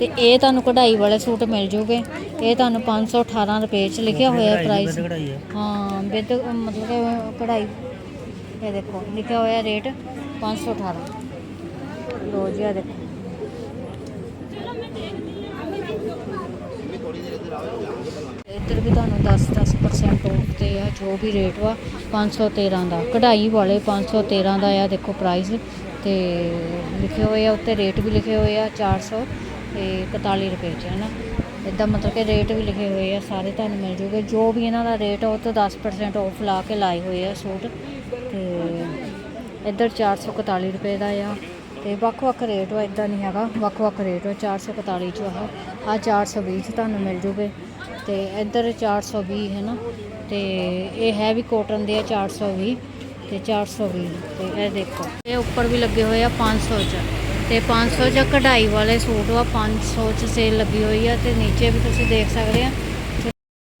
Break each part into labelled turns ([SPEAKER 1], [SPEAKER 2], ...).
[SPEAKER 1] ਤੇ ਇਹ ਤੁਹਾਨੂੰ ਕਢਾਈ ਵਾਲੇ ਸੂਟ ਮਿਲ ਜੂਗੇ। ਇਹ ਤੁਹਾਨੂੰ 518 ਰੁਪਏ ਚ ਲਿਖਿਆ ਹੋਇਆ ਪ੍ਰਾਈਸ
[SPEAKER 2] ਹੈ
[SPEAKER 1] ਵਿਦ ਮਤਲਬ ਕਿ ਕਢਾਈ। ਇਹ ਦੇਖੋ ਲਿਖਿਆ ਹੋਇਆ ਰੇਟ 518 ਲੋ ਜੀ ਆ ਦੇਖੋ। ਇੱਧਰ ਵੀ ਤੁਹਾਨੂੰ 10-10% ਆਫ ਤੇ ਆ ਜੋ ਵੀ ਰੇਟ ਵਾ 513 ਦਾ। ਕਢਾਈ ਵਾਲੇ 513 ਦਾ ਆ ਦੇਖੋ ਪ੍ਰਾਈਸ ਤੇ ਲਿਖੇ ਹੋਏ ਆ ਉੱਤੇ ਰੇਟ ਵੀ ਲਿਖੇ ਹੋਏ ਆ 400 ਤੇ 41 ਰੁਪਏ ਚ ਹੈ ਨਾ ਇਦਾਂ ਮਤਲਬ ਕਿ ਰੇਟ ਵੀ ਲਿਖੇ ਹੋਏ ਆ, ਸਾਰੇ ਤੁਹਾਨੂੰ ਮਿਲ ਜੂਗੇ। ਜੋ ਵੀ ਇਹਨਾਂ ਦਾ ਰੇਟ ਆ, ਉਹ ਤੋਂ 10% ਆਫ ਲਾ ਕੇ ਲਾਏ ਹੋਏ ਆ ਸੂਟ। ਤੇ ਇੱਧਰ 441 ਰੁਪਏ ਦਾ ਆ। ਤੇ ਵੱਖ-ਵੱਖ ਰੇਟ ਵਾ ਇਦਾਂ ਨਹੀਂ ਹੈਗਾ। ਵੱਖ-ਵੱਖ ਰੇਟ ਵਾ 441 ਚ ਆਹ ਆ 420 ਚ ਤੁਹਾਨੂੰ ਮਿਲ ਜੂਗੇ। ਤੇ ਇੱਧਰ 420 ਹੈ ਨਾ ਤੇ ਇਹ ਹੈ ਵੀ ਕੋਟਨ ਦੇ ਆ 420 ਤੇ 420 ਤੇ ਇਹ ਦੇਖੋ, ਇਹ ਉੱਪਰ ਵੀ ਲੱਗੇ ਹੋਏ ਆ 500 ਚ। ਤੇ 500 ਚ ਕਢਾਈ ਵਾਲੇ ਸੂਟ ਵਾ 500 ਚ ਸੇਲ ਲੱਗੀ ਹੋਈ ਆ ਤੇ ਨੀਚੇ ਵੀ ਤੁਸੀਂ ਦੇਖ ਸਕਦੇ ਆ।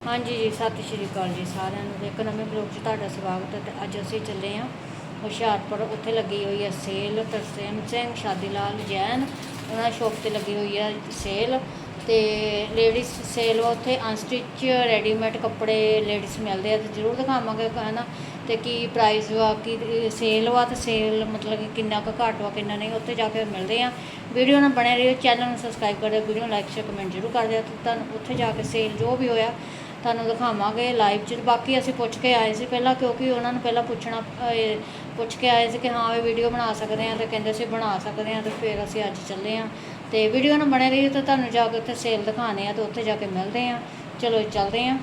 [SPEAKER 1] ਹਾਂਜੀ ਜੀ, ਸਤਿ ਸ਼੍ਰੀ ਅਕਾਲ ਜੀ ਸਾਰਿਆਂ ਨੂੰ ਇੱਕ ਨਵੇਂ ਬਲੌਗ 'ਚ ਤੁਹਾਡਾ ਸਵਾਗਤ ਹੈ ਤੇ ਅੱਜ ਅਸੀਂ ਚੱਲੇ ਹਾਂ ਹੁਸ਼ਿਆਰਪੁਰ, ਉੱਥੇ ਲੱਗੀ ਹੋਈ ਹੈ ਸੇਲ ਤਰਸੇਮ ਸਿੰਘ ਸ਼ਾਦੀ ਲਾਲ ਜੈਨ, ਉਹਨਾਂ ਸ਼ੋਪ ਤੇ ਲੱਗੀ ਹੋਈ ਹੈ ਸੇਲ ਤੇ ਲੇਡੀਜ਼ ਸੇਲ ਵਾ ਉੱਥੇ ਅਨਸਟਿਚ ਰੈਡੀਮੇਡ ਕੱਪੜੇ ਲੇਡੀਜ਼ ਮਿਲਦੇ ਆ ਤੇ ਜ਼ਰੂਰ ਦਿਖਾਵਾਂਗੇ, ਹਨਾ। ਤੇ ਕੀ ਪ੍ਰਾਈਸ ਵਾ, ਕੀ ਸੇਲ ਵਾ ਤੇ ਸੇਲ ਮਤਲਬ ਕਿ ਕਿੰਨਾ ਕੁ ਘੱਟ ਵਾ, ਕਿੰਨਾ ਨਹੀਂ, ਉੱਥੇ ਜਾ ਕੇ ਮਿਲਦੇ ਆ। ਵੀਡੀਓ ਨਾਲ ਬਣੇ ਰਹੋ ਚੈਨਲ ਨੂੰ ਸਬਸਕ੍ਰਾਈਬ ਕਰ ਦਿਓ, ਵੀਡੀਓ ਨੂੰ ਲਾਈਕ ਸ਼ੇਅਰ ਕਮੈਂਟ ਜ਼ਰੂਰ ਕਰ ਦਿਓ। ਤੁਹਾਨੂੰ ਉੱਥੇ ਜਾ ਕੇ ਸੇਲ ਜੋ ਵੀ ਹੋਇਆ, ਤੁਹਾਨੂੰ ਦਿਖਾਵਾਂਗੇ ਲਾਈਵ 'ਚ। ਬਾਕੀ ਅਸੀਂ ਪੁੱਛ ਕੇ ਆਏ ਸੀ ਪਹਿਲਾਂ, ਕਿਉਂਕਿ ਉਹਨਾਂ ਨੂੰ ਪਹਿਲਾਂ ਪੁੱਛਣਾ ਪੁੱਛ ਕੇ ਆਏ ਸੀ ਕਿ ਹਾਂ ਇਹ ਵੀਡੀਓ ਬਣਾ ਸਕਦੇ ਆ ਤੇ ਕਹਿੰਦੇ ਸੀ ਬਣਾ ਸਕਦੇ ਆ ਤੇ ਫਿਰ ਅਸੀਂ ਅੱਜ ਚੱਲੇ ਆ। ਤੇ ਵੀਡੀਓ ਨਾਲ ਬਣੇ ਰਹੀ ਤਾਂ ਤੁਹਾਨੂੰ ਜਾ ਕੇ ਉੱਥੇ ਸੇਲ ਦਿਖਾਣੇ ਆ ਤੇ ਉੱਥੇ ਜਾ ਕੇ ਮਿਲਦੇ ਆ। ਚਲੋ ਚੱਲਦੇ ਆ।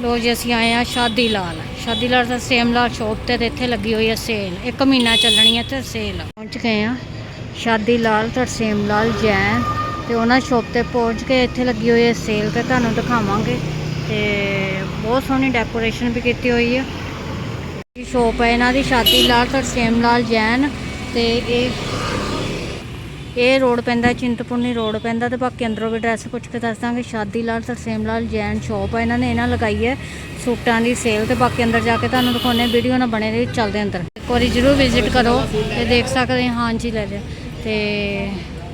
[SPEAKER 1] ਲੋ ਜੀ, ਅਸੀਂ ਆਏ ਆ ਸ਼ਾਦੀ ਲਾਲ। ਸ਼ਾਦੀ ਲਾਲ ਦਾ ਸੇਮ ਲਾਲ ਸ਼ੋਪ ਤੇ ਤੇ ਇੱਥੇ ਲੱਗੀ ਹੋਈ ਹੈ ਸੇਲ ਇੱਕ ਮਹੀਨਾ ਚੱਲਣੀ ਹੈ ਤੇ ਸੇਲ ਪਹੁੰਚ ਗਏ ਆ ਸ਼ਾਦੀ ਲਾਲ ਤਰਸੇਮ ਲਾਲ ਜੈਨ। ਤੇ ਉਹਨਾਂ ਸ਼ੋਪ ਤੇ ਪਹੁੰਚ ਕੇ ਇੱਥੇ ਲੱਗੀ ਹੋਈ ਹੈ ਸੇਲ ਤੇ ਤੁਹਾਨੂੰ ਦਿਖਾਵਾਂਗੇ। ਤੇ ਬਹੁਤ ਸੋਹਣੀ ਡੈਕੋਰੇਸ਼ਨ ਵੀ ਕੀਤੀ ਹੋਈ ਹੈ। ਇਹ ਸ਼ੋਪ ਹੈ ਇਹਨਾਂ ਦੀ, ਸ਼ਾਦੀ ਲਾਲ ਤਰਸੇਮ ਲਾਲ ਜੈਨ। ਤੇ ਇਹ ਇਹ ਰੋਡ ਪੈਂਦਾ, ਚਿੰਤਪੁਰਨੀ ਰੋਡ ਪੈਂਦਾ ਤੇ ਬਾਕੀ ਅੰਦਰੋਂ ਵੀ ਐਡਰੈਸ ਪੁੱਛ ਕੇ ਦੱਸ ਦਾਂਗੇ। ਸ਼ਾਦੀ ਲਾਲ, ਤਰਸੇਮ ਲਾਲ, ਜੈਨ ਸ਼ੋਪ ਆ, ਇਹਨਾਂ ਨੇ ਇਹਨਾਂ ਲਗਾਈ ਹੈ ਸੂਟਾਂ ਦੀ ਸੇਲ ਤੇ ਬਾਕੀ ਅੰਦਰ ਜਾ ਕੇ ਤੁਹਾਨੂੰ ਦਿਖਾਉਂਦੇ ਵੀਡੀਓ ਨਾਲ ਬਣੇ ਰਹੀ, ਚੱਲਦੇ ਅੰਦਰ। ਇੱਕ ਵਾਰੀ ਜ਼ਰੂਰ ਵਿਜ਼ਿਟ ਕਰੋ ਤੇ ਦੇਖ ਸਕਦੇ ਹਾਂ ਹਾਂਜੀ ਲੈ ਲਿਆ। ਤੇ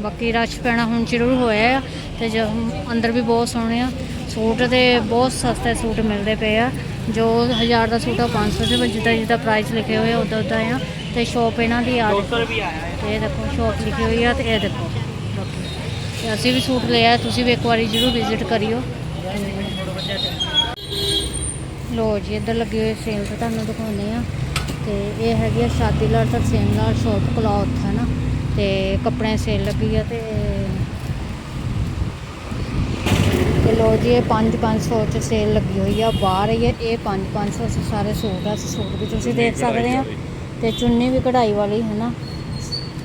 [SPEAKER 1] ਬਾਕੀ ਰਸ਼ ਪੈਣਾ ਹੁਣ ਜ਼ਰੂਰ ਹੋਇਆ ਆ ਤੇ ਜੋ ਅੰਦਰ ਵੀ ਬਹੁਤ ਸੋਹਣੇ ਆ। ਸੂਟ ਤੇ ਬਹੁਤ ਸਸਤੇ ਸੂਟ ਮਿਲਦੇ ਪਏ ਆ। ਜੋ 1000 ਦਾ ਸੂਟ ਆ 500 ਦੇ ਵਿੱਚ ਜਿੱਦਾਂ ਜਿੱਦਾਂ ਪ੍ਰਾਈਸ ਲਿਖੇ ਹੋਏ ਆ ਉਦਾਂ ਉਦਾਂ ਆ। ਤੇ ਸ਼ੋਪ ਇਹਨਾਂ ਦੀ ਆ
[SPEAKER 2] ਡਾਕਟਰ ਵੀ ਆਇਆ ਹੈ।
[SPEAKER 1] ਤੇ ਇਹ ਦੇਖੋ ਸ਼ੋਪ ਲਿਖੀ ਹੋਈ ਆ ਤੇ ਇਹ ਦੇਖੋ। ਤੇ ਅਸੀਂ ਵੀ ਸੂਟ ਲਿਆ ਤੁਸੀਂ ਵੀ ਇੱਕ ਵਾਰੀ ਜ਼ਰੂਰ ਵਿਜ਼ਿਟ ਕਰਿਓ। ਲੋ ਜੀ ਇੱਧਰ ਲੱਗੇ ਹੋਏ ਸੇਲ ਤੇ ਤੁਹਾਨੂੰ ਦਿਖਾਉਂਦੇ ਆ ਤੇ ਇਹ ਹੈਗੀ ਆ ਸ਼ਾਦੀ ਲਾਲ ਤਰਸੇਮ ਲਾਲ ਸ਼ੋਪ ਕਲੌਥ ਹੈ ਨਾ ਤੇ ਕੱਪੜੇ ਸੇਲ ਲੱਗੀ ਆ ਤੇ ਤੇ ਲੋ ਜੀ ਇਹ 5 500 ਚ ਸੇਲ ਲੱਗੀ ਹੋਈ ਆ। ਬਾਹਰ ਇਹ 5 500 ਚ ਸਾਰੇ ਸੂਟ ਆ। ਸੂਟ ਵੀ ਤੁਸੀਂ ਦੇਖ ਸਕਦੇ ਆ ਤੇ ਚੁੰਨੀ ਵੀ ਕਢਾਈ ਵਾਲੀ ਹੈ ਨਾ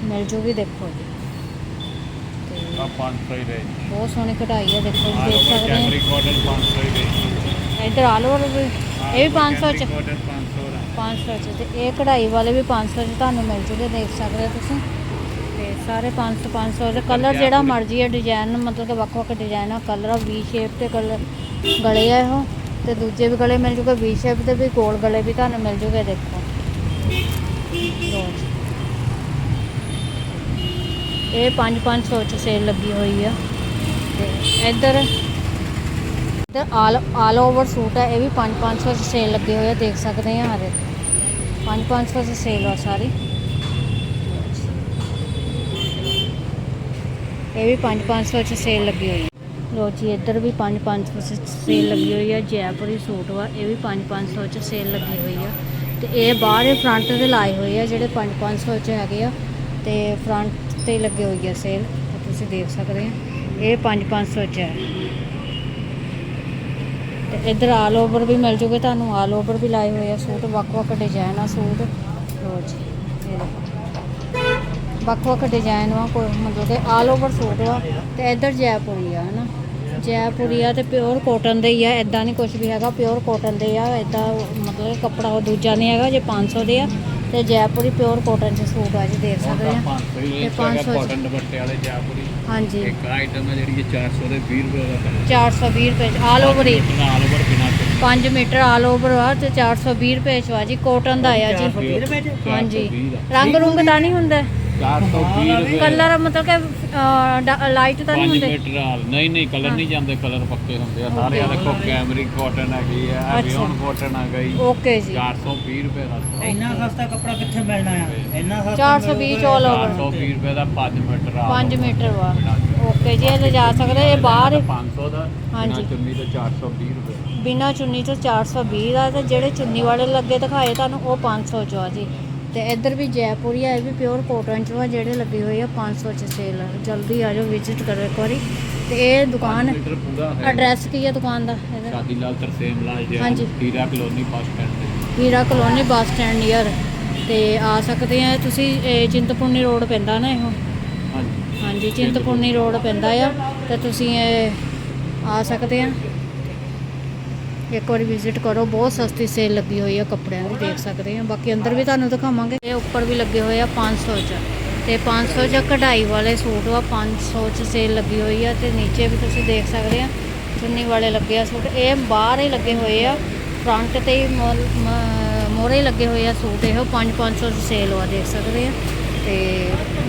[SPEAKER 1] ਮਿਲ ਜੂਗੀ ਦੇਖੋ ਜੀ। ਤੇ
[SPEAKER 3] ਆ 500 ਹੀ ਰਹੇ
[SPEAKER 1] ਬਹੁਤ ਸੋਹਣੀ ਕਢਾਈ ਹੈ ਦੇਖੋ ਜੀ ਦੇਖ ਸਕਦੇ
[SPEAKER 3] ਕੈਮਰਿਕ ਕਾਟਨ 500 ਹੀ ਰਹੇ
[SPEAKER 1] ਆ ਇੱਧਰ ਆਲ ਓਵਰ ਵੀ। ਇਹ ਵੀ 500 ਚ।
[SPEAKER 3] ਕਾਟਨ 500 ਦਾ
[SPEAKER 1] 500 ਚ। ਤੇ ਇਹ ਕਢਾਈ ਵਾਲੇ ਵੀ 500 ਚ ਤੁਹਾਨੂੰ ਮਿਲ ਜੂਗੇ ਦੇਖ ਸਕਦੇ ਹੋ ਤੁਸੀਂ। ਤੇ ਸਾਰੇ 500 500 ਦੇ ਕਲਰ ਜਿਹੜਾ ਮਰਜ਼ੀ ਹੈ ਡਿਜ਼ਾਈਨ ਮਤਲਬ ਕਿ ਵੱਖ-ਵੱਖ ਡਿਜ਼ਾਈਨ ਆ। ਕਲਰ ਆ ਵੀ ਸ਼ੇਪ ਤੇ ਕਲਰ ਗਲੇ ਆ ਇਹੋ। ਤੇ ਦੂਜੇ ਵੀ ਗਲੇ ਮਿਲ ਜੂਗੇ ਵੀ ਸ਼ੇਪ ਦੇ ਵੀ ਗੋਲ ਗਲੇ ਵੀ ਤੁਹਾਨੂੰ ਮਿਲ ਜੂਗੇ ਦੇਖੋ ਲਓ ਜੀ। ਇਹ 5-500 ਚ ਸੇਲ ਲੱਗੀ ਹੋਈ ਆ। ਤੇ ਇੱਧਰ ਇੱਧਰ ਆਲ ਆਲ ਓਵਰ ਸੂਟ ਆ, ਇਹ ਵੀ 5-500 ਚ ਸੇਲ ਲੱਗੇ ਹੋਈ ਆ, ਦੇਖ ਸਕਦੇ ਆ ਹਰੇ। 5-500 ਚ ਸੇਲ ਆ ਸਾਰੀ। ਇਹ ਵੀ 5-500 ਚ ਸੇਲ ਲੱਗੀ ਹੋਈ ਹੈ ਲੋ ਜੀ, ਇੱਧਰ ਵੀ 5-500 ਚ ਸੇਲ ਲੱਗੀ ਹੋਈ ਆ, ਜੈਪੁਰੀ ਸੂਟ ਵਾ, ਇਹ ਵੀ 5-500 ਚ ਸੇਲ ਲੱਗੀ ਹੋਈ ਆ। ਤੇ ਇਹ ਬਾਹਰ ਫਰੰਟ ਤੇ ਲਾਏ ਹੋਏ ਆ, ਜਿਹੜੇ 5-500 ਚ ਹੈਗੇ ਆ। ਤੇ ਫਰੰਟ ਤੇ ਲੱਗੇ ਹੋਈ ਆ ਸੇਲ ਤੁਸੀਂ ਦੇਖ ਸਕਦੇ ਆ। ਇਹ 5-500 ਚ ਹੈ। ਤੇ ਇੱਧਰ ਆਲ ਓਵਰ ਵੀ ਮਿਲ ਜੂਗੇ ਤੁਹਾਨੂੰ। ਆਲ ਓਵਰ ਵੀ ਲਾਏ ਹੋਏ ਆ ਸੂਟ, ਵੱਖ-ਵੱਖ ਡਿਜ਼ਾਈਨ ਆ ਸੂਟ। ਲੋ ਜੀ, ਇਹ ਦੇਖੋ। ਵੱਖ-ਵੱਖ ਡਿਜ਼ਾਈਨ ਆ ਕੋਈ ਮਤਲਬ ਕਿ ਆਲ ਓਵਰ ਸੂਟ ਆ ਤੇ ਇੱਧਰ ਜੈਪੁਰੀ ਆ ਹਨਾ? ਜੈਪੁਰੀ ਆ ਤੇ ਪਿਓਰ ਕੋਟਨ ਦੇ ਹੀ ਆ ਇਦਾਂ ਨਹੀਂ ਕੁਝ ਵੀ ਹੈਗਾ। ਪਿਓਰ ਕੋਟਨ ਦੇ ਆ ਇਦਾਂ ਮਤਲਬ ਕੱਪੜਾ ਉਹ ਦੂਜਾ ਨਹੀਂ ਹੈਗਾ, ਜੇ 500 ਦੇ ਆ। ਤੇ ਜੈਪੁਰੀ ਪਿਓਰ ਕੋਟਨ ਚ ਸੂਟ ਆ ਜੀ ਦੇਖ ਸਕਦੇ ਆ।
[SPEAKER 3] 500 ਹੀ
[SPEAKER 1] ਇਹ
[SPEAKER 3] ਰਹੇ
[SPEAKER 1] 500 ਚ।
[SPEAKER 3] ਕਾਟਨ ਦੁਪੱਟੇ ਵਾਲੇ ਜਾਪੁਰੀ।
[SPEAKER 1] ਹਾਂਜੀ।
[SPEAKER 3] ਇੱਕ ਆਈਟਮ ਹੈ ਜਿਹੜੀ ਇਹ 400 ਦੇ 20 ਰੁਪਏ ਦਾ ਪੈਣਾ
[SPEAKER 1] 420 ਰੁਪਏ ਆਲ ਓਵਰ ਹੀ।
[SPEAKER 3] ਨਾਲ ਓਵਰ ਬਿਨਾ ਤੇ।
[SPEAKER 1] 5 ਮੀਟਰ ਆਲ ਓਵਰ ਆ ਤੇ 420 ਰੁਪਏ ਚ ਜੀ ਕੋਟਨ ਦਾ ਆ ਜੀ।
[SPEAKER 2] 420 ਰੁਪਏ ਚ।
[SPEAKER 1] ਹਾਂਜੀ।
[SPEAKER 3] 420 ਦਾ।
[SPEAKER 1] ਰੰਗ ਰੁੰਗ ਤਾਂ ਨਹੀਂ ਹੁੰਦਾ?
[SPEAKER 3] 420 ਰੁਪਏ
[SPEAKER 1] ਕਲਰ ਮਤਲਬ ਕਿ ਲਾਈਟ ਤਾਂ
[SPEAKER 3] 5
[SPEAKER 1] ਨਹੀਂ ਹੁੰਦੇ?
[SPEAKER 3] ਮੀਟਰ ਹਾਲ ਨਹੀਂ ਨਹੀਂ ਕਲਰ ਨਹੀਂ ਜਾਂਦੇ ਕਲਰ ਪੱਕੇ ਹੁੰਦੇ ਆ। ਸਾਰੇ ਆ. ਦੇਖੋ ਕੈਮਰਿਕ ਕਾਟਨ ਹੈਗੀ ਆ
[SPEAKER 1] ਅੱਛਾ।
[SPEAKER 3] ਐਵੀਅਨ ਕਾਟਨ ਆ ਗਈ।
[SPEAKER 1] ਓਕੇ ਜੀ।
[SPEAKER 3] 420 ਰੁਪਏ ਦਾ
[SPEAKER 2] ਇੰਨਾ ਸਸਤਾ ਕੱਪੜਾ ਕਿੱਥੇ ਮਿਲਣਾ ਆ? ਇੰਨਾ ਸਸਤਾ
[SPEAKER 1] 420 all over
[SPEAKER 3] 420 ਰੁਪਏ ਦਾ 5 ਮੀਟਰ ਹਾਲ
[SPEAKER 1] 5 ਮੀਟਰ ਵਾ। ਓਕੇ ਜੀ ਇਹ ਲਿਜਾ ਸਕਦੇ ਇਹ ਬਾਹਰ
[SPEAKER 3] 500 ਦਾ।
[SPEAKER 1] ਹਾਂਜੀ।
[SPEAKER 3] ਚੁੰਨੀ ਤੇ 420 ਰੁਪਏ
[SPEAKER 1] ਬਿਨਾ ਚੁੰਨੀ ਤੋਂ 420 ਦਾ ਤੇ ਜਿਹੜੇ ਚੁੰਨੀ ਵਾਲੇ ਲੱਗੇ ਦਿਖਾਏ ਤੁਹਾਨੂੰ ਉਹ 500 ਚ ਆ ਜੀ। ਤੇ ਇੱਧਰ ਵੀ ਜੈਪੁਰੀ ਆ ਇਹ ਵੀ ਪਿਓਰ ਕੋਟਨ ਚ ਆ ਜਿਹੜੇ ਲੱਗੇ ਹੋਏ ਆ 500 ਚ ਸੇਲ ਜਲਦੀ ਆ ਜਾਓ ਵਿਜ਼ਿਟ ਕਰੋ ਇੱਕ ਵਾਰੀ। ਤੇ ਇਹ ਦੁਕਾਨ
[SPEAKER 3] ਪੂਰਾ ਹੈ।
[SPEAKER 1] ਐਡਰੈਸ ਕੀ ਹੈ ਦੁਕਾਨ ਦਾ? ਇਹਦਾ?
[SPEAKER 3] ਸ਼ਾਦੀ ਲਾਲ ਤਰਸੇਮ ਲਾਲ ਜੀ
[SPEAKER 1] ਹਾਂਜੀ।
[SPEAKER 3] ਹੀਰਾ ਕਲੋਨੀ ਬੱਸ ਸਟੈਂਡ ਤੇ।
[SPEAKER 1] Heera colony bus stand near ਤੇ ਆ ਸਕਦੇ ਆ ਤੁਸੀਂ ਇਹ ਚਿੰਤਪੁਰਨੀ ਰੋਡ ਪੈਂਦਾ ਨਾ ਇਹੋ?
[SPEAKER 3] ਹਾਂਜੀ।
[SPEAKER 1] ਹਾਂਜੀ ਚਿੰਤਪੁਰਨੀ ਰੋਡ ਪੈਂਦਾ ਆ। ਤੇ ਤੁਸੀਂ ਇਹ ਆ ਸਕਦੇ ਆ। ਇੱਕ ਵਾਰੀ ਵਿਜ਼ਿਟ ਕਰੋ, ਬਹੁਤ ਸਸਤੀ ਸੇਲ ਲੱਗੀ ਹੋਈ ਆ ਕੱਪੜਿਆਂ ਦੀ, ਦੇਖ ਸਕਦੇ ਆ। ਬਾਕੀ ਅੰਦਰ ਵੀ ਤੁਹਾਨੂੰ ਦਿਖਾਵਾਂਗੇ। ਇਹ ਉੱਪਰ ਵੀ ਲੱਗੇ ਹੋਏ ਆ 500 ਚ। ਤੇ 500 ਚ ਕਢਾਈ ਵਾਲੇ ਸੂਟ ਵਾ 500 ਚ ਸੇਲ ਲੱਗੀ ਹੋਈ ਆ ਤੇ ਨੀਚੇ ਵੀ ਤੁਸੀਂ ਦੇਖ ਸਕਦੇ ਆ, ਚੁੰਨੀ ਵਾਲੇ ਲੱਗੇ ਆ ਸੂਟ। ਇਹ ਬਾਹਰ ਹੀ ਲੱਗੇ ਹੋਏ ਆ ਫਰੰਟ ਤੇ ਹੀ ਮੋਰੇ ਲੱਗੇ ਹੋਏ ਆ ਸੂਟ। ਇਹੋ 5-500 ਚ ਸੇਲ ਵਾ, ਦੇਖ ਸਕਦੇ ਆ। ਤੇ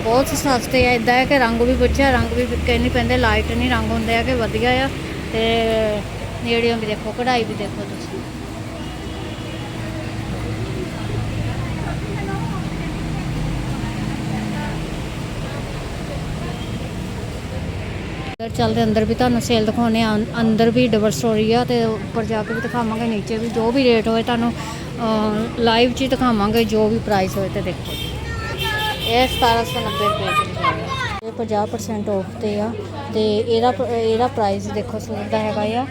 [SPEAKER 1] ਬਹੁਤ ਸਸਤੇ ਆ। ਇਦਾਂ ਹੈ ਕਿ ਰੰਗ ਵੀ ਪੁੱਛਿਆ, ਰੰਗ ਵੀ ਫਿੱਕੇ ਨਹੀਂ ਪੈਂਦੇ ਲਾਈਟ ਨਹੀਂ ਰੰਗ ਹੁੰਦੇ ਆ ਕਿ ਵਧੀਆ ਆ। ਤੇ ਨੇੜਿਓਂ ਵੀ ਦੇਖੋ, ਕਢਾਈ ਵੀ ਦੇਖੋ ਤੁਸੀਂ। ਅੰਦਰ ਚੱਲਦੇ, ਅੰਦਰ ਵੀ ਤੁਹਾਨੂੰ ਸੇਲ ਦਿਖਾਉਣੇ ਆ। ਅੰਦਰ ਵੀ ਡਬਲ ਸਟੋਰੀ ਆ ਤੇ ਉੱਪਰ ਜਾ ਕੇ ਵੀ ਦਿਖਾਵਾਂਗੇ, ਨੀਚੇ ਵੀ ਜੋ ਵੀ ਰੇਟ ਹੋਏ ਤੁਹਾਨੂੰ ਲਾਈਵ 'ਚ ਹੀ ਦਿਖਾਵਾਂਗੇ, ਜੋ ਵੀ ਪ੍ਰਾਈਸ ਹੋਏ ਤੇ ਦੇਖੋ। ਇਹ 1790 ਰੁਪਏ ਚ ਇਹ 50% ਆਫ ਤੇ ਆ ਤੇ ਇਹਦਾ ਇਹਦਾ ਪ੍ਰਾਈਸ ਦੇਖੋ ਸੂਟ ਦਾ ਹੈਗਾ ਆ।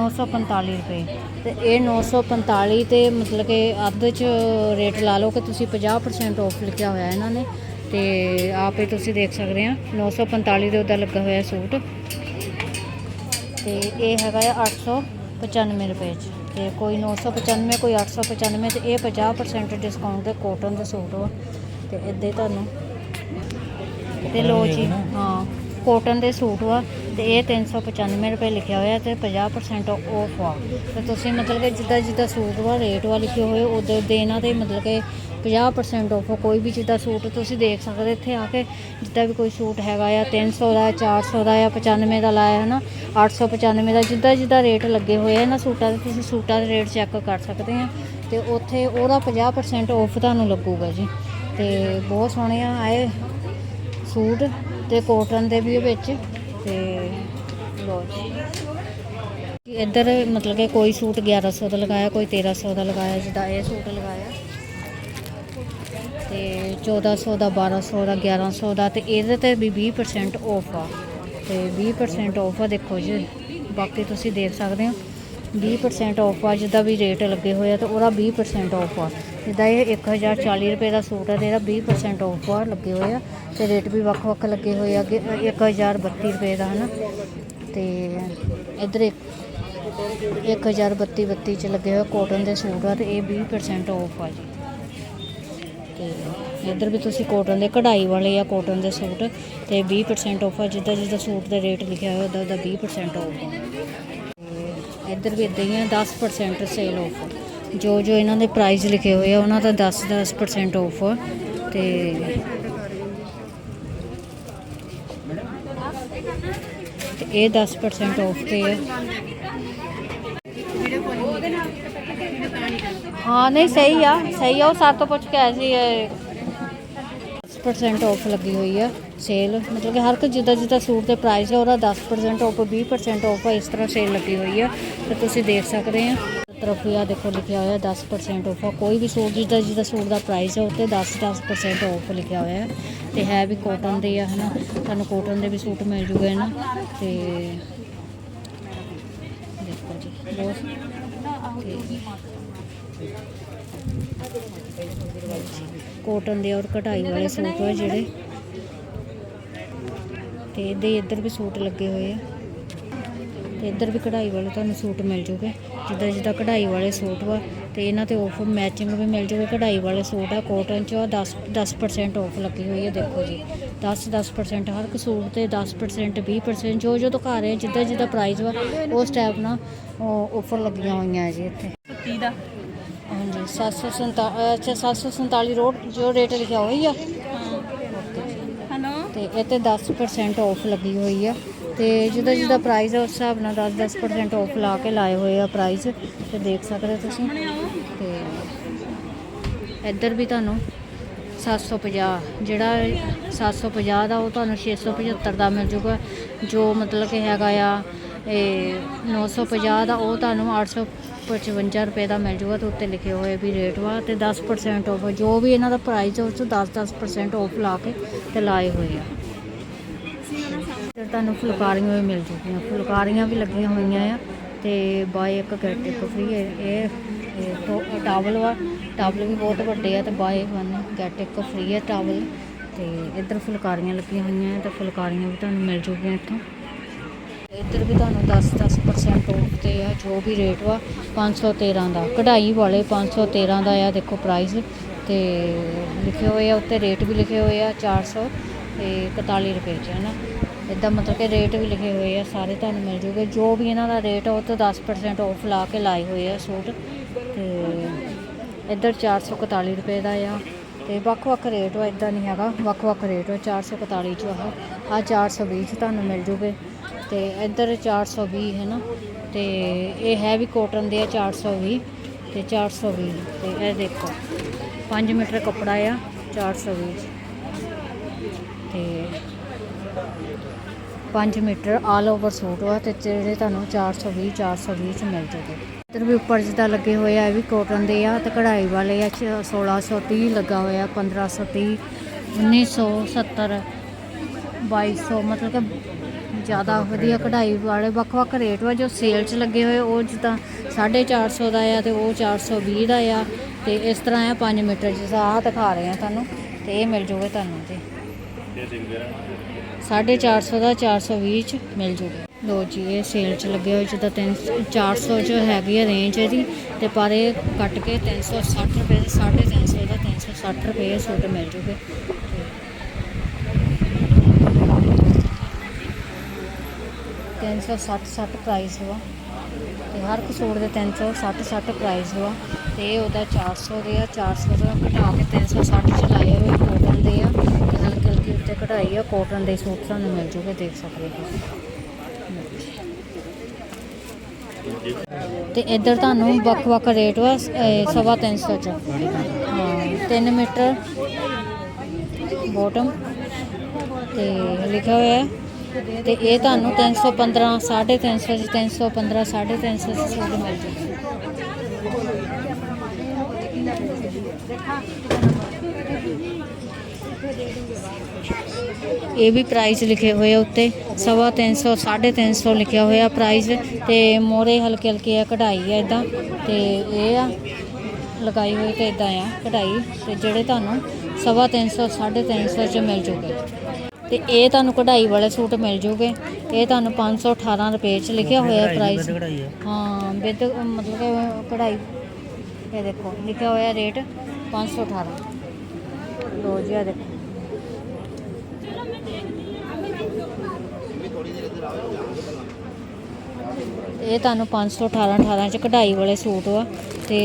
[SPEAKER 1] 945 ਰੁਪਏ। ਤੇ ਇਹ 945 ਤੇ ਮਤਲਬ ਕਿ ਅੱਧ ਚ ਰੇਟ ਲਾ ਲਓ ਕਿ ਤੁਸੀਂ 50% ਆਫ ਲਿਖਿਆ ਹੋਇਆ ਇਹਨਾਂ ਨੇ। ਤੇ ਆਪੇ ਤੁਸੀਂ ਦੇਖ ਸਕਦੇ ਆ 945 ਦੇ ਉਹਦਾ ਲੱਗਾ ਹੋਇਆ ਸੂਟ। ਤੇ ਇਹ ਹੈਗਾ ਆ 895 ਰੁਪਏ ਚ। ਤੇ ਕੋਈ 995 ਕੋਈ 895 ਤੇ ਇਹ 50% ਡਿਸਕਾਊਂਟ ਤੇ ਕਾਟਨ ਦੇ ਸੂਟ ਵਾ। ਤੇ ਇੱਦੇ ਤੁਹਾਨੂੰ ਤੇ ਲੋ ਜੀ ਹਾਂ। ਕੋਟਨ ਦੇ ਸੂਟ ਵਾ ਤੇ ਇਹ 395 ਰੁਪਏ ਲਿਖਿਆ ਹੋਇਆ ਤੇ 50% ਆਫ ਆ ਤੇ ਤੁਸੀਂ ਮਤਲਬ ਕਿ ਜਿੱਦਾਂ ਜਿੱਦਾਂ ਸੂਟ ਵਾ ਰੇਟ ਵਾ ਲਿਖੇ ਹੋਏ, ਉਹਦੇ ਦੇ ਇਹਨਾਂ ਦੇ ਮਤਲਬ ਕਿ 50% ਆਫ ਕੋਈ ਵੀ ਜਿੱਦਾਂ ਸੂਟ ਤੁਸੀਂ ਦੇਖ ਸਕਦੇ ਇੱਥੇ ਆ ਕੇ ਜਿੱਦਾਂ ਵੀ ਕੋਈ ਸੂਟ ਹੈਗਾ ਆ 300 ਦਾ 400 ਦਾ ਆ 95 ਦਾ ਲਾਇਆ ਹੈ ਨਾ 895 ਦਾ, ਜਿੱਦਾਂ ਜਿੱਦਾਂ ਰੇਟ ਲੱਗੇ ਹੋਏ ਆ ਨਾ ਸੂਟਾਂ ਦੇ, ਤੁਸੀਂ ਸੂਟਾਂ ਦੇ ਰੇਟ ਚੈੱਕ ਕਰ ਸਕਦੇ ਆ। ਤੇ ਉੱਥੇ ਉਹਦਾ 50% ਆਫ ਤੁਹਾਨੂੰ ਲੱਗੂਗਾ ਜੀ। ਤੇ ਬਹੁਤ ਸੋਹਣੇ ਆ ਆਏ ਸੂਟ। ਤੇ ਕੋਟਨ ਦੇ ਵੀ ਵਿੱਚ ਤੇ ਲੋ ਜੀ। ਇੱਧਰ ਮਤਲਬ ਕਿ ਕੋਈ ਸੂਟ 1100 ਦਾ ਲਗਾਇਆ, ਕੋਈ 1300 ਦਾ ਲਗਾਇਆ, ਜਿੱਦਾਂ ਇਹ ਸੂਟ ਲਗਾਇਆ। ਤੇ 1400 ਦਾ 1200 ਦਾ 1100 ਦਾ ਤੇ ਇਹਦੇ ਤੇ ਵੀ 20% ਆਫ ਆ। ਤੇ 20% ਆਫ ਆ ਦੇਖੋ ਜੀ। ਬਾਕੀ ਤੁਸੀਂ ਦੇਖ ਸਕਦੇ ਹੋ। 20% ਆਫ ਆ, ਜਿੱਦਾਂ ਵੀ ਰੇਟ ਲੱਗੇ ਹੋਏ ਆ, ਤੇ ਉਹਦਾ 20% ਆਫ ਆ। ਜਿੱਦਾਂ ਇਹ 1040 ਰੁਪਏ ਦਾ ਸੂਟ ਆ ਤੇ ਇਹਦਾ 20% ਆਫ ਆ ਲੱਗੇ ਹੋਏ ਆ ਤੇ ਰੇਟ ਵੀ ਵੱਖ-ਵੱਖ ਲੱਗੇ ਹੋਏ ਆ ਅੱਗੇ 1032 ਰੁਪਏ ਦਾ, ਹਨਾ? ਤੇ ਇੱਧਰ ਇੱਕ 1032 32 ਚ ਲੱਗੇ ਹੋਏ ਕਾਟਨ ਦੇ ਸੂਟ ਆ ਤੇ ਇਹ 20% ਆਫ ਆ ਜੀ। ਤੇ ਇੱਧਰ ਵੀ ਤੁਸੀਂ ਕਾਟਨ ਦੇ ਕਢਾਈ ਵਾਲੇ ਆ ਕਾਟਨ ਦੇ ਸੂਟ ਤੇ 20% ਆਫ ਆ ਜਿੱਦਾਂ ਜਿੱਦਾਂ ਸੂਟ ਦਾ ਰੇਟ ਲਿਖਿਆ ਹੋਇਆ ਉਹਦਾ ਉਹਦਾ 20% ਆਫ ਆ। ਇੱਧਰ ਵੀ ਇਦਾਂ ਹੀ ਹੈ 10% ਸੇਲ ਆਫ ਜੋ ਜੋ ਇਹਨਾਂ ਦੇ ਪ੍ਰਾਈਸ ਲਿਖੇ ਹੋਏ ਆ, ਉਹਨਾਂ ਦਾ 10 10% ਆਫ ਆ ਤੇ ਇਹ 10% ਆਫ ਤੇ ਹੈ ਹਾਂ, ਨਹੀਂ, ਸਹੀ ਆ ਸਹੀ ਆ, ਉਹ ਸਾਡੇ ਤੋਂ ਪੁੱਛ ਕੇ ਆਏ ਸੀ, ਇਹ 10% ਆਫ ਲੱਗੀ ਹੋਈ ਆ। ਸੇਲ ਮਤਲਬ ਕਿ ਹਰ ਇੱਕ ਜਿੱਦਾਂ ਜਿੱਦਾਂ ਸੂਟ ਦੇ ਪ੍ਰਾਈਸ ਹੈ ਉਹਦਾ 10% ਆਫ 20% ਆਫ ਇਸ ਤਰ੍ਹਾਂ ਸੇਲ ਲੱਗੀ ਹੋਈ ਹੈ ਤੇ ਤੁਸੀਂ ਦੇਖ ਸਕਦੇ ਆ। ਤਰਫ ਦੇਖੋ ਲਿਖਿਆ ਹੋਇਆ 10% ਆਫ ਕੋਈ ਵੀ ਸੂਟ, ਜਿੱਦਾਂ ਜਿੱਦਾਂ ਸੂਟ ਦਾ ਪ੍ਰਾਈਸ ਹੈ ਉੱਤੇ 10 10% ਆਫ ਲਿਖਿਆ ਹੋਇਆ ਹੈ। ਤੇ ਹੈ ਵੀ ਕੋਟਨ ਦੇ ਆ, ਹਨਾ। ਤੁਹਾਨੂੰ ਕੋਟਨ ਦੇ ਵੀ ਸੂਟ ਮਿਲ ਜੂਗੇ ਨਾ ਤੇ ਦੇਖੋ ਜੀ ਬਹੁਤ ਕੋਟਨ ਦੇ ਔਰ ਕਢਾਈ ਵਾਲੇ ਸੂਟ ਆ ਜਿਹੜੇ। ਤੇ ਇਹਦੇ ਇੱਧਰ ਵੀ ਸੂਟ ਲੱਗੇ ਹੋਏ ਆ। ਤੇ ਇੱਧਰ ਵੀ ਕਢਾਈ ਵਾਲੇ ਤੁਹਾਨੂੰ ਸੂਟ ਮਿਲ ਜੂਗੇ। ਜਿੱਦਾਂ ਜਿੱਦਾਂ ਕਢਾਈ ਵਾਲੇ ਸੂਟ ਵਾ ਤੇ ਇਹਨਾਂ ਤੇ ਆਫ ਮੈਚਿੰਗ ਵੀ ਮਿਲ ਜੂਗੇ। ਕਢਾਈ ਵਾਲੇ ਸੂਟ ਆ ਕੋਟਨ ਚ ਆ 10 10% ਆਫ ਲੱਗੀ ਹੋਈ ਹੈ ਦੇਖੋ ਜੀ। 10 10% ਹਰ ਇੱਕ ਸੂਟ ਤੇ 10% 20% ਜੋ ਜੋ ਦਿਖਾ ਰਹੇ ਜਿੱਦਾਂ ਜਿੱਦਾਂ ਪ੍ਰਾਈਸ ਵਾ ਉਸ ਟਾਈਪ ਨਾਲ ਆਫਰ ਲੱਗੀਆਂ ਹੋਈਆਂ ਜੀ ਇੱਥੇ।
[SPEAKER 4] ਤੀ ਦਾ।
[SPEAKER 1] ਹਾਂਜੀ 747 ਅੱਛਾ 747 ਰੋਡ ਜੋ ਰੇਟ ਲਿਖਿਆ ਹੋਈ ਆ
[SPEAKER 4] ਹੈਲੋ
[SPEAKER 1] ਤੇ ਇਹ ਤੇ 10% ਆਫ ਲੱਗੀ ਹੋਈ ਆ ਤੇ ਜਿਹਦਾ ਜਿਹਦਾ ਪ੍ਰਾਈਸ ਹੈ ਉਸ ਹਿਸਾਬ ਨਾਲ 10-10% ਆਫ ਲਾ ਕੇ ਲਾਏ ਹੋਏ ਆ ਪ੍ਰਾਈਸ ਤੇ ਦੇਖ ਸਕਦੇ ਹੋ ਤੁਸੀਂ। ਤੇ ਇੱਧਰ ਵੀ ਤੁਹਾਨੂੰ 750 ਜਿਹੜਾ 750 ਦਾ ਉਹ ਤੁਹਾਨੂੰ 675 ਦਾ ਮਿਲ ਜੂਗਾ, ਜੋ ਮਤਲਬ ਕਿ ਹੈਗਾ ਆ, ਇਹ 950 ਦਾ ਉਹ ਤੁਹਾਨੂੰ 855 ਰੁਪਏ ਦਾ ਮਿਲ ਜੂਗਾ, ਤੇ ਉੱਤੇ ਲਿਖੇ ਹੋਏ ਵੀ ਰੇਟ ਵਾ, ਤੇ 10% ਆਫ ਜੋ ਵੀ ਇਹਨਾਂ ਦਾ ਪ੍ਰਾਈਸ ਹੈ ਉਸ ਤੋਂ 10-10% ਆਫ ਲਾ ਕੇ ਤੇ ਲਾਏ ਹੋਏ ਆ। ਤੁਹਾਨੂੰ ਫੁਲਕਾਰੀਆਂ ਵੀ ਮਿਲ ਜੂਗੀਆਂ। ਫੁਲਕਾਰੀਆਂ ਵੀ ਲੱਗੀਆਂ ਹੋਈਆਂ ਆ ਤੇ ਬਾਏ ਇੱਕ ਗੈਟ ਇੱਕ ਫ੍ਰੀ ਹੈ। ਇਹ ਟਾਵਲ ਵਾ। ਟਾਵਲ ਵੀ ਬਹੁਤ ਵੱਡੇ ਆ ਤੇ ਬਾਏ ਵਨ ਗੈਟ ਇੱਕ ਫ੍ਰੀ ਹੈ ਟਾਵਲ ਤੇ ਇੱਧਰ ਫੁਲਕਾਰੀਆਂ ਲੱਗੀਆਂ ਹੋਈਆਂ ਆ ਤੇ ਫੁਲਕਾਰੀਆਂ ਵੀ ਤੁਹਾਨੂੰ ਮਿਲ ਜੂਗੀਆਂ ਇੱਥੋਂ। ਇੱਧਰ ਵੀ ਤੁਹਾਨੂੰ 10-10% ਆਫ ਤੇ ਆ, ਜੋ ਵੀ ਰੇਟ ਵਾ 513 ਦਾ। ਕਢਾਈ ਵਾਲੇ 513 ਦਾ ਆ, ਦੇਖੋ ਪ੍ਰਾਈਸ ਤੇ ਲਿਖੇ ਹੋਏ ਆ, ਉੱਤੇ ਰੇਟ ਵੀ ਲਿਖੇ ਹੋਏ ਆ 400 ਤੇ 41 ਰੁਪਏ ਚ, ਹੈ ਨਾ? ਇਦਾਂ ਮਤਲਬ ਕਿ ਰੇਟ ਵੀ ਲਿਖੇ ਹੋਏ ਆ, ਸਾਰੇ ਤੁਹਾਨੂੰ ਮਿਲ ਜੂਗੇ। ਜੋ ਵੀ ਇਹਨਾਂ ਦਾ ਰੇਟ ਆ, ਉਹ ਤੋਂ 10% ਆਫ ਲਾ ਕੇ ਲਾਏ ਹੋਏ ਆ ਸੂਟ। ਤੇ ਇੱਧਰ 441 ਰੁਪਏ ਦਾ ਆ। ਤੇ ਵੱਖ-ਵੱਖ ਰੇਟ ਵਾ ਇਦਾਂ ਨਹੀਂ ਹੈਗਾ। ਵੱਖ-ਵੱਖ ਰੇਟ ਵਾ 441 ਚ ਆਹ ਆ 420 ਚ ਤੁਹਾਨੂੰ ਮਿਲ ਜੂਗੇ। ਤੇ ਇੱਧਰ 420 ਹੈ ਨਾ। ਤੇ ਇਹ ਹੈ ਵੀ ਕੋਟਨ ਦੇ ਆ 420 ਤੇ 420 ਤੇ ਇਹ ਦੇਖੋ 5 ਮੀਟਰ ਕੱਪੜਾ ਆ 420 ਚ। ਤੇ 5 ਮੀਟਰ ਆਲ ਓਵਰ ਸੂਟ ਵਾ ਤੇ ਜਿਹੜੇ ਤੁਹਾਨੂੰ 420 420 ਚ ਮਿਲ ਜੂਗੇ ਇੱਧਰ ਵੀ ਉੱਪਰ ਜਿੱਦਾਂ ਲੱਗੇ ਹੋਏ ਆ, ਇਹ ਵੀ ਕੋਟਨ ਦੇ ਆ ਤੇ ਕਢਾਈ ਵਾਲੇ ਆ ਛ- 1630 ਲੱਗਾ ਹੋਇਆ 1530 1970 2200 ਮਤਲਬ ਕਿ ਜ਼ਿਆਦਾ ਵਧੀਆ ਕਢਾਈ ਵਾਲੇ, ਵੱਖ-ਵੱਖ ਰੇਟ ਵਾ, ਜੋ ਸੇਲ 'ਚ ਲੱਗੇ ਹੋਏ, ਉਹ ਜਿੱਦਾਂ 450 ਦਾ ਆ ਤੇ ਉਹ 420 ਦਾ ਆ ਤੇ ਇਸ ਤਰ੍ਹਾਂ ਆ 5 ਮੀਟਰ ਜਿਹਾ ਆਹ ਦਿਖਾ ਰਹੇ ਆ ਤੁਹਾਨੂੰ, ਤੇ ਇਹ ਮਿਲ ਜੂਗੇ ਤੁਹਾਨੂੰ ਜੀ। 450 ਦਾ 420 ਚ ਮਿਲ ਜੂਗਾ। ਲੋ ਜੀ, ਇਹ ਸੇਲ ਚ ਲੱਗੇ ਹੋਏ ਜਿੱਦਾਂ 300 400 ਚ ਹੈਗੀ ਆ ਰੇਂਜ ਇਹਦੀ। ਤੇ ਪਰ ਇਹ ਕੱਟ ਕੇ 360 ਰੁਪਏ ਦੇ 350 ਦਾ 360 ਰੁਪਏ ਸੂਟ ਮਿਲ ਜੂਗੇ। ਤਿੰਨ ਸੌ ਸੱਠ ਸੱਠ ਪ੍ਰਾਈਸ ਵਾ ਤੇ ਹਰ ਇੱਕ ਸੂਟ ਦੇ 360 60 ਪ੍ਰਾਈਸ ਵਾ ਤੇ ਇਹ ਉਹਦਾ 400 ਦੇ ਆ 400 ਦਾ ਘਟਾ ਕੇ 360 ਚ ਲਾਏ ਹੋਏ ਕੋਟਨ ਦੇ ਆ। ਉੱਤੇ ਕਢਾਈ ਆ ਕੋਟਨ ਦੇ ਸੂਟ ਤੁਹਾਨੂੰ ਮਿਲ ਜੂਗੇ, ਦੇਖ ਸਕਦੇ ਹੋ ਤੁਸੀਂ। ਤੇ ਇੱਧਰ ਤੁਹਾਨੂੰ ਵੱਖ-ਵੱਖ ਰੇਟ ਵਾ, ਇਹ ਸਵਾ 300 ਚ। ਹਾਂ 3 ਮੀਟਰ ਬੋਟਮ ਤੇ ਲਿਖਿਆ ਹੋਇਆ ਹੈ। ਤੇ ਇਹ ਤੁਹਾਨੂੰ 315 350 ਚ 315 350 ਚ ਸੂਟ ਮਿਲ ਜੂਗਾ। ਇਹ ਵੀ ਪ੍ਰਾਈਸ ਲਿਖੇ ਹੋਏ ਆ ਉੱਤੇ ਸਵਾ 300 350 ਲਿਖਿਆ ਹੋਇਆ ਪ੍ਰਾਈਸ ਤੇ ਮੋਰੇ ਹਲਕੇ ਹਲਕੇ ਆ ਕਢਾਈ ਆ ਇਦਾਂ ਤੇ ਇਹ ਆ ਲਗਾਈ ਹੋਈ ਤੇ ਇਦਾਂ ਆ ਕਢਾਈ ਤੇ ਜਿਹੜੇ ਤੁਹਾਨੂੰ ਸਵਾ 300 350 ਚ ਮਿਲ ਜੂਗੇ। ਤੇ ਇਹ ਤੁਹਾਨੂੰ ਕਢਾਈ ਵਾਲੇ ਸੂਟ ਮਿਲ ਜੂਗੇ ਇਹ ਤੁਹਾਨੂੰ 518 ਰੁਪਏ ਚ ਲਿਖਿਆ ਹੋਇਆ ਪ੍ਰਾਈਸ
[SPEAKER 2] ਹੈ
[SPEAKER 1] ਵਿਦ ਮਤਲਬ ਕਿ ਕਢਾਈ। ਇਹ ਦੇਖੋ ਲਿਖਿਆ ਹੋਇਆ ਰੇਟ 518 ਲੋ ਜੀ ਆ ਦੇਖੋ। ਇਹ ਤੁਹਾਨੂੰ 518 18 ਚ ਕਢਾਈ ਵਾਲੇ ਸੂਟ ਵਾ ਤੇ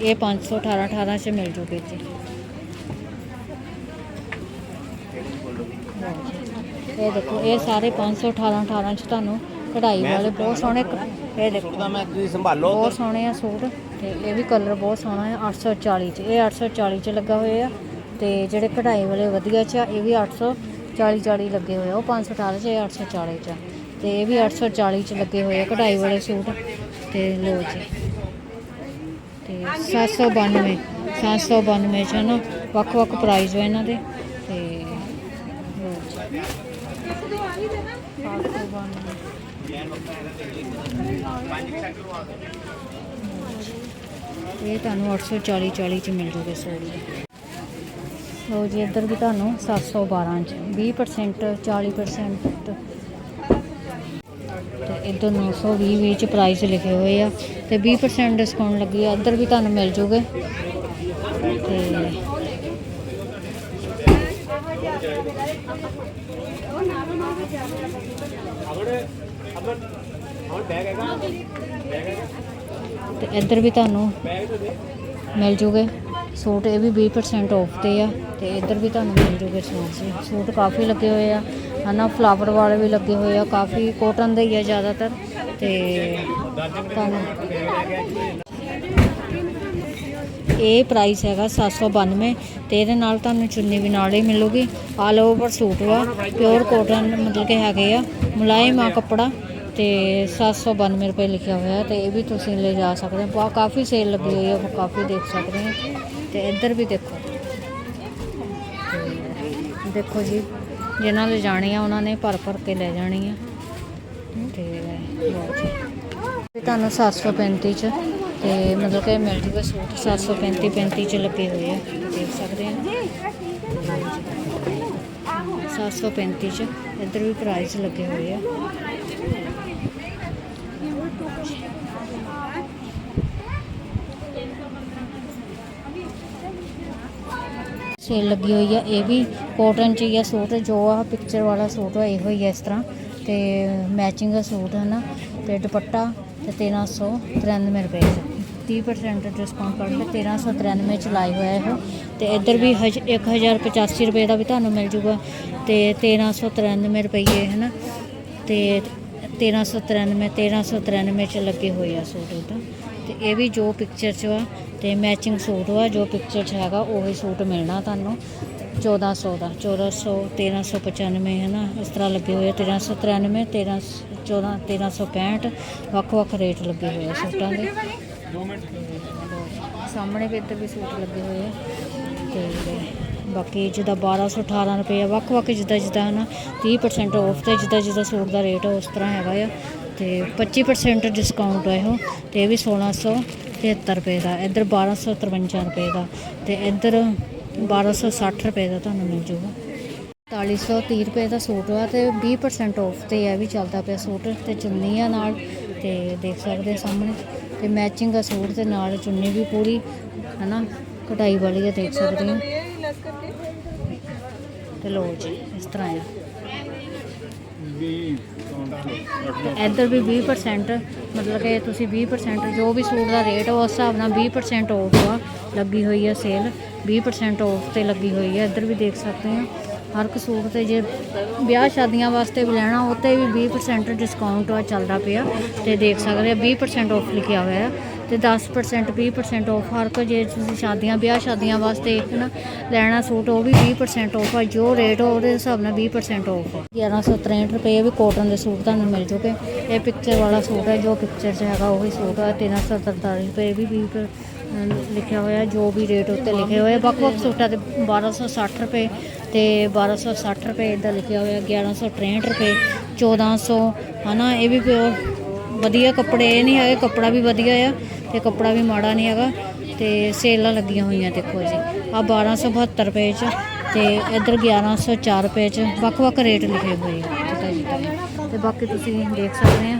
[SPEAKER 1] ਇਹ 518 18 ਚ ਮਿਲ ਜੂਗੇ ਜੀ। ਇਹ ਦੇਖੋ ਇਹ ਸਾਰੇ 518 18 ਚ ਤੁਹਾਨੂੰ ਕਢਾਈ ਵਾਲੇ ਬਹੁਤ ਸੋਹਣੇ ਇਹ ਦੇਖੋ।
[SPEAKER 4] ਮੈਂ ਤੁਸੀਂ ਸੰਭਾਲੋ।
[SPEAKER 1] ਬਹੁਤ ਸੋਹਣੇ ਆ ਸੂਟ ਤੇ ਇਹ ਵੀ ਕਲਰ ਬਹੁਤ ਸੋਹਣਾ ਹੈ 840 ਚ। ਇਹ 840 ਚ ਲੱਗਾ ਹੋਇਆ ਆ ਤੇ ਜਿਹੜੇ ਕਢਾਈ ਵਾਲੇ ਵਧੀਆ ਚ ਆ ਇਹ ਵੀ 840 40 ਲੱਗੇ ਹੋਏ ਆ। ਉਹ 518 ਚ ਇਹ 840 ਚ ਆ। ਤੇ ਇਹ ਵੀ 840 ਚ ਲੱਗੇ ਹੋਏ ਆ, ਕਢਾਈ ਵਾਲੇ ਸੂਟ। ਤੇ ਲੋ ਜੀ। ਤੇ 792 792 ਚ ਨਾ ਵੱਖ ਵੱਖ ਪ੍ਰਾਈਸ ਹੈ ਇਹਨਾਂ ਦੇ। ਤੇ ਲਓ ਜੀ। 792 ਇਹ ਤੁਹਾਨੂੰ 840 40 ਚ ਮਿਲ ਜੂਗੇ ਸੂਟ ਲੋ ਜੀ, ਇੱਧਰ ਵੀ ਤੁਹਾਨੂੰ 712 ਚ 20% 40% ਤੇ ਇੱਧਰ 920 ਵਿੱਚ ਪ੍ਰਾਈਸ ਲਿਖੇ ਹੋਏ ਆ ਤੇ 20% ਡਿਸਕਾਊਂਟ ਲੱਗੀ ਆ, ਇੱਧਰ ਵੀ ਤੁਹਾਨੂੰ ਮਿਲ ਜੂਗੇ। ਤੇ ਤੇ ਇੱਧਰ ਵੀ ਤੁਹਾਨੂੰ ਮਿਲ ਜੂਗੇ। ਸੂਟ ਇਹ ਵੀ 20% ਆਫ ਤੇ ਆ ਤੇ ਇੱਧਰ ਵੀ ਤੁਹਾਨੂੰ ਮਿਲ ਜੂਗੇ ਸੂਟ ਜੀ। ਸੂਟ ਕਾਫੀ ਲੱਗੇ ਹੋਏ ਆ, ਹਨਾ ਫਲਾਵਰ ਵਾਲੇ ਵੀ ਲੱਗੇ ਹੋਏ ਆ, ਕਾਫੀ ਕੋਟਨ ਦੇ ਹੀ ਆ ਜ਼ਿਆਦਾਤਰ ਤੇ ਤੁਹਾਨੂੰ ਇਹ ਪ੍ਰਾਈਸ ਹੈਗਾ 792 ਤੇ ਇਹਦੇ ਨਾਲ ਤੁਹਾਨੂੰ ਚੁੰਨੀ ਵੀ ਨਾਲ ਹੀ ਮਿਲੂਗੀ। ਆਲ ਓਵਰ ਸੂਟ ਵਾ ਪਿਓਰ ਕੋਟਨ ਮਤਲਬ ਕਿ ਹੈਗੇ ਆ, ਮੁਲਾਇਮ ਆ ਕੱਪੜਾ ਤੇ 792 ਰੁਪਏ ਲਿਖਿਆ ਹੋਇਆ ਹੈ ਤੇ ਇਹ ਵੀ ਤੁਸੀਂ ਲੈ ਜਾ ਸਕਦੇ ਹੋ। ਕਾਫੀ ਸੇਲ ਲੱਗੀ ਹੋਈ ਹੈ ਕਾਫੀ ਦੇਖ ਸਕਦੇ ਹੋ। ਤੇ ਇੱਧਰ ਵੀ ਦੇਖੋ। ਦੇਖੋ ਜੀ, ਜਿਨ੍ਹਾਂ ਲੈ ਜਾਣੀ ਆ, ਉਹਨਾਂ ਨੇ ਭਰ ਭਰ ਕੇ ਲੈ ਜਾਣੀ ਆ। ਤੇ ਲਓ ਜੀ। ਇਹ ਤੁਹਾਨੂੰ 735 ਚ ਤੇ ਮਤਲਬ ਕਿ ਮਿਲ ਜੂਗਾ ਸੂਟ 735 35 ਚ ਲੱਗੇ ਹੋਏ ਆ, ਦੇਖ ਸਕਦੇ ਆ। 735 ਚ ਇੱਧਰ ਵੀ ਪ੍ਰਾਈਸ ਲੱਗੇ ਹੋਏ ਆ। ਸੇਲ ਲੱਗੀ ਹੋਈ ਆ, ਇਹ ਵੀ ਕਾਟਨ ਚ ਹੀ ਆ ਸੂਟ, ਜੋ ਆ ਪਿਕਚਰ ਵਾਲਾ ਸੂਟ ਆ, ਇਹੋ ਹੀ ਆ ਇਸ ਤਰ੍ਹਾਂ। ਤੇ ਮੈਚਿੰਗ ਦਾ ਸੂਟ ਹੈ ਨਾ ਤੇ ਦੁਪੱਟਾ ਤੇ 1393 ਰੁਪਏ ਦਾ। 30% ਡਿਸਕਾਊਂਟ ਕਰ ਕੇ 1393 ਚ ਲਾਇਆ ਹੋਇਆ ਇਹ। ਤੇ ਇੱਧਰ ਵੀ ਹਜ- 1085 ਰੁਪਏ ਦਾ ਵੀ ਤੁਹਾਨੂੰ ਮਿਲ ਜੂਗਾ। ਤੇ 1393 ਰੁਪਏ ਹੈ ਨਾ ਤੇ 1393 1393 ਚ ਲੱਗੇ ਹੋਏ ਆ ਸੂਟ ਉਹਦਾ ਤੇ। ਇਹ ਵੀ ਜੋ ਪਿਕਚਰ 'ਚ ਆ ਤੇ ਮੈਚਿੰਗ ਸੂਟ ਵਾ ਜੋ ਪਿਕਚਰ 'ਚ ਹੈਗਾ, ਉਹੀ ਸੂਟ ਮਿਲਣਾ ਤੁਹਾਨੂੰ। 1400 ਦਾ 1400 1395 ਹੈ ਨਾ ਇਸ ਤਰ੍ਹਾਂ ਲੱਗੇ ਹੋਏ 1393 13 14 1365 ਵੱਖ-ਵੱਖ ਰੇਟ ਲੱਗੇ ਹੋਏ ਸੂਟਾਂ ਦੇ। ਸਾਹਮਣੇ ਵੀ ਇੱਧਰ ਵੀ ਸੂਟ ਲੱਗੇ ਹੋਏ ਤੇ ਬਾਕੀ ਜਿਹਦਾ 1218 ਰੁਪਏ ਵੱਖ-ਵੱਖ ਜਿੱਦਾਂ ਜਿੱਦਾਂ ਨਾ 30% ਆਫ ਤੇ ਜਿੱਦਾਂ ਜਿੱਦਾਂ ਸੂਟ ਦਾ ਰੇਟ ਉਸ ਤਰ੍ਹਾਂ ਹੈਗਾ ਆ। ਤੇ 25% ਡਿਸਕਾਊਂਟ ਹੈ ਉਹ ਤੇ ਵੀ 1600 75 ਰੁਪਏ ਦਾ, ਇੱਧਰ 1253 ਰੁਪਏ ਦਾ ਤੇ ਇੱਧਰ 1260 ਰੁਪਏ ਦਾ ਤੁਹਾਨੂੰ ਮਿਲ ਜੂਗਾ। 4430 ਰੁਪਏ ਦਾ ਸੂਟ ਆ ਤੇ 20% ਆਫ ਤੇ ਇਹ ਵੀ ਚੱਲਦਾ ਪਿਆ ਸੂਟ ਤੇ ਚੁੰਨੀ ਆ ਨਾਲ ਤੇ ਦੇਖ ਸਕਦੇ ਸਾਹਮਣੇ ਤੇ ਮੈਚਿੰਗ ਆ ਸੂਟ ਤੇ ਨਾਲ ਚੁੰਨੀ ਵੀ ਪੂਰੀ, ਹਨਾ? ਕਟਾਈ ਵਾਲੀ ਆ, ਦੇਖ ਸਕਦੇ ਹੋ। ਤੇ ਲੋ ਜੀ, ਇਸ ਤਰ੍ਹਾਂ ਆ। ਇੱਧਰ ਵੀ 20% ਮਤਲਬ ਕਿ ਤੁਸੀਂ 20% ਜੋ ਵੀ ਸੂਟ ਦਾ ਰੇਟ ਉਸ ਹਿਸਾਬ ਨਾਲ 20% ਆਫ ਆ, ਲੱਗੀ ਹੋਈ ਆ ਸੇਲ 20% ਆਫ ਤੇ ਲੱਗੀ ਹੋਈ ਆ, ਇੱਧਰ ਵੀ ਦੇਖ ਸਕਦੇ ਆ ਹਰ ਇੱਕ ਸੂਟ ਤੇ ਜੇ ਵਿਆਹ ਸ਼ਾਦੀਆਂ ਵਾਸਤੇ ਵੀ ਲੈਣਾ, ਉਹ ਤੇ ਵੀ 20% ਡਿਸਕਾਊਂਟ ਆ ਚੱਲਦਾ ਪਿਆ, ਤੇ ਦੇਖ ਸਕਦੇ ਆ 20% ਆਫ ਲਿਖਿਆ ਹੋਇਆ। ਤੇ 10% 20% ਆਫ ਹਰ ਇੱਕ ਜੇ ਤੁਸੀਂ ਸ਼ਾਦੀਆਂ, ਵਿਆਹ ਸ਼ਾਦੀਆਂ ਵਾਸਤੇ ਨਾ ਲੈਣਾ ਸੂਟ, ਉਹ ਵੀ 20% ਆਫ ਆ, ਜੋ ਰੇਟ ਉਹਦੇ ਹਿਸਾਬ ਨਾਲ 20% ਆਫ ਆ। 1163 ਰੁਪਏ ਵੀ ਕੋਟਨ ਦੇ ਸੂਟ ਤੁਹਾਨੂੰ ਮਿਲ ਜੂਗੇ। ਇਹ ਪਿਕਚਰ ਵਾਲਾ ਸੂਟ ਹੈ, ਜੋ ਪਿਕਚਰ 'ਚ ਹੈਗਾ, ਉਹੀ ਸੂਟ ਆ 343 ਰੁਪਏ ਵੀ 20 ਪਰ- ਅਮ ਲਿਖਿਆ ਹੋਇਆ, ਜੋ ਵੀ ਰੇਟ ਉੱਤੇ ਲਿਖੇ ਹੋਏ ਵੱਖ-ਵੱਖ ਸੂਟਾਂ ਤੇ 1260 ਰੁਪਏ ਤੇ 1260 ਰੁਪਏ ਇਦਾਂ ਲਿਖਿਆ ਹੋਇਆ 1163 ਰੁਪਏ 1400 ਹਨਾ, ਇਹ ਵੀ ਪਿਓਰ ਵਧੀਆ ਕੱਪੜੇ, ਇਹ ਨਹੀਂ ਹੈਗੇ, ਕੱਪੜਾ ਵੀ ਵਧੀਆ ਆ ਤੇ ਕੱਪੜਾ ਵੀ ਮਾੜਾ ਨਹੀਂ ਹੈਗਾ ਤੇ ਸੇਲਾਂ ਲੱਗੀਆਂ ਹੋਈਆਂ ਦੇਖੋ ਜੀ। ਆ 1272 ਰੁਪਏ ਚ ਤੇ ਇੱਧਰ 1104 ਰੁਪਏ ਚ ਵੱਖ-ਵੱਖ ਰੇਟ ਲਿਖੇ ਹੋਏ ਆ। ਜਿੱਦਾਂ ਤੇ ਬਾਕੀ ਤੁਸੀਂ ਦੇਖ ਸਕਦੇ ਆ।